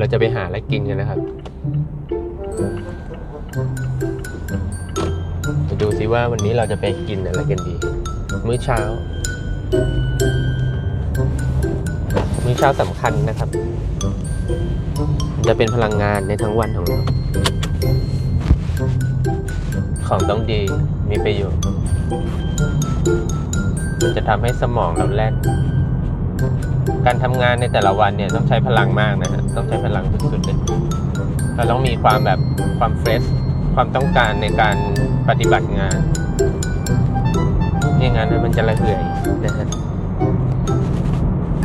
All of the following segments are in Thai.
เราจะไปหาอะไรกินกันนะครับ ไปดูซิว่าวันนี้เราจะไปกินอะไรกันดี มื้อเช้า มื้อเช้าสำคัญนะครับ จะเป็นพลังงานในทั้งวันของเรา ของต้องดีมีประโยชน์มันจะทำให้สมองเราแล่น การทำงานในแต่ละวันเนี่ยต้องใช้พลังมากนะฮะต้องใช้พลังสุดๆเลยเราต้องมีความแบบความเฟรชความต้องการในการปฏิบัติงานไม่งั้นมันจะระเหยนะฮะ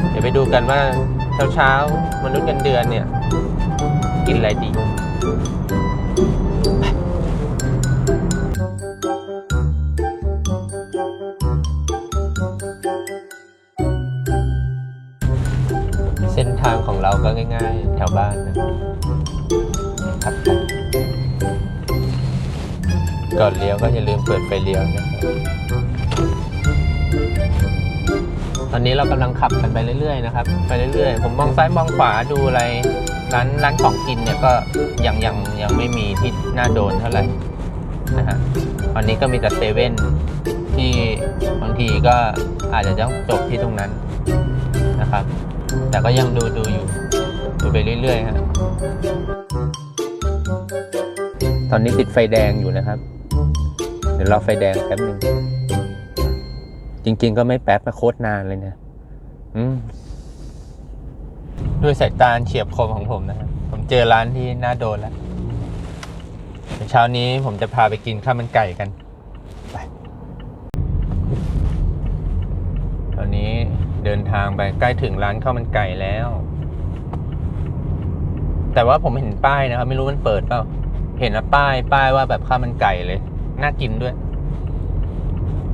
เดี๋ยวไปดูกันว่าเช้าเช้าๆมนุษย์เงินเดือนเนี่ย กินอะไรดี เส้นทางของเราก็ง่าย ๆ แถวบ้านนะครับก่อนเลี้ยวก็อย่าลืมเปิดไฟเลี้ยวนะครับตอนนี้เรากำลังขับกันไปเรื่อยๆนะครับไปเรื่อยๆ ผมมองซ้ายมองขวาดูอะไรร้านร้านของกินเนี่ยก็ยังยังยังไม่มีที่น่าโดนเท่าไหร่นะฮะวันนี้ก็มีแต่เซเว่นที่บางทีก็อาจจะต้องจบที่ตรงนั้นนะครับ แต่ก็ยังดูดูอยู่ ดูไปเรื่อยๆฮะตอนนี้ติดไฟแดงอยู่นะครับ เดี๋ยวรอไฟแดงแป๊บหนึ่งจริง ๆ ก็ไม่แป๊บนะโคตรนานเลยนี่ยอืมด้วยสายตาเฉียบคมของผมนะครับผมเจอร้านที่น่าโดนแล้วเช้านี้ผมจะพาไปกินข้าวมันไก่กัน ไป ตอนนี้ เดินทางไปใกล้ถึงร้านข้าวมันไก่แล้ว แต่ว่าผมเห็นป้ายนะครับ ไม่รู้มันเปิดเปล่าเห็นนะป้ายป้ายว่าแบบข้าวมันไก่เลย น่ากินด้วย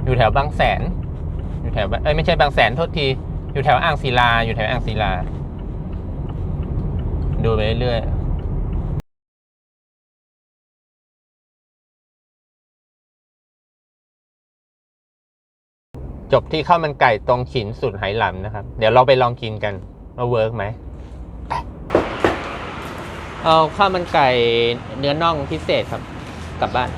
อยู่แถวบางแสน อยู่แถวเอ้ยไม่ใช่บางแสนโทษที อยู่แถวอ่างศิลา อยู่แถวอ่างศิลา ดูไปเรื่อย จบที่ข้าวมันไก่ตรงฉินสุดไหหลำนะครับ เดี๋ยวเราไปลองกินกันว่าเวิร์กไหมเอาข้าวมันไก่เนื้อน่องพิเศษครับ กลับบ้าน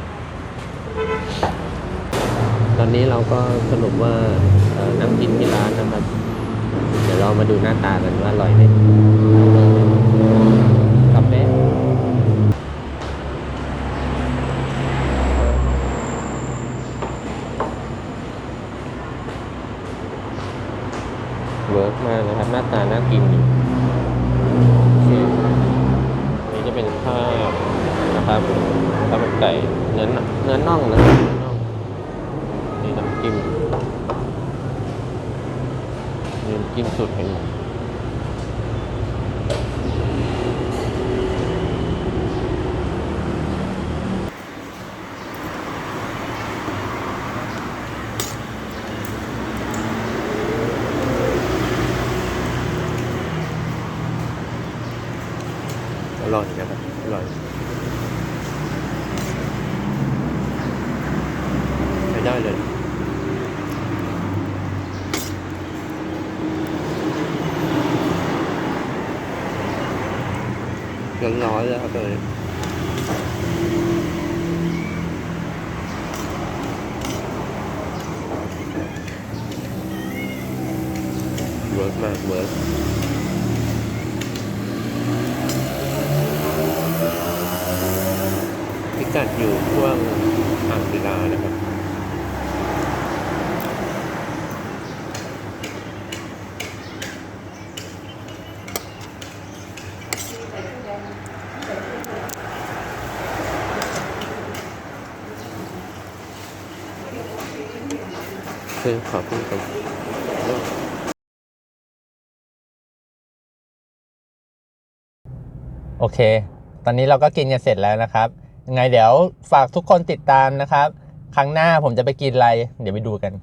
ตอนนี้เราก็สรุปว่านั่งกินที่ร้านนะครับ เดี๋ยวเรามาดูหน้าตากันว่าอร่อยไหมกลับแม่ เวิร์กมากนะครับ หน้าตาน่ากินอยู่นี่จะเป็นข้าวนะครับข้าวมันไก่เนื้อเนื้อน่องนะเนื้อน่องนี่น้ำจิ้มน้ำจิ้มสุดเห้หม อร่อยนะครับอร่อยใช้ได้เลยร้อนๆเลยครับเลยเวิร์กมากเวิร์ก พิกัดอยู่ช่วงอ่างศิลานะครับคือขอบคุณครับโอเค ตอนนี้เราก็กินกันเสร็จแล้วนะครับ ยังไงเดี๋ยวฝากทุกคนติดตามนะครับ ครั้งหน้าผมจะไปกินอะไร เดี๋ยวไปดูกัน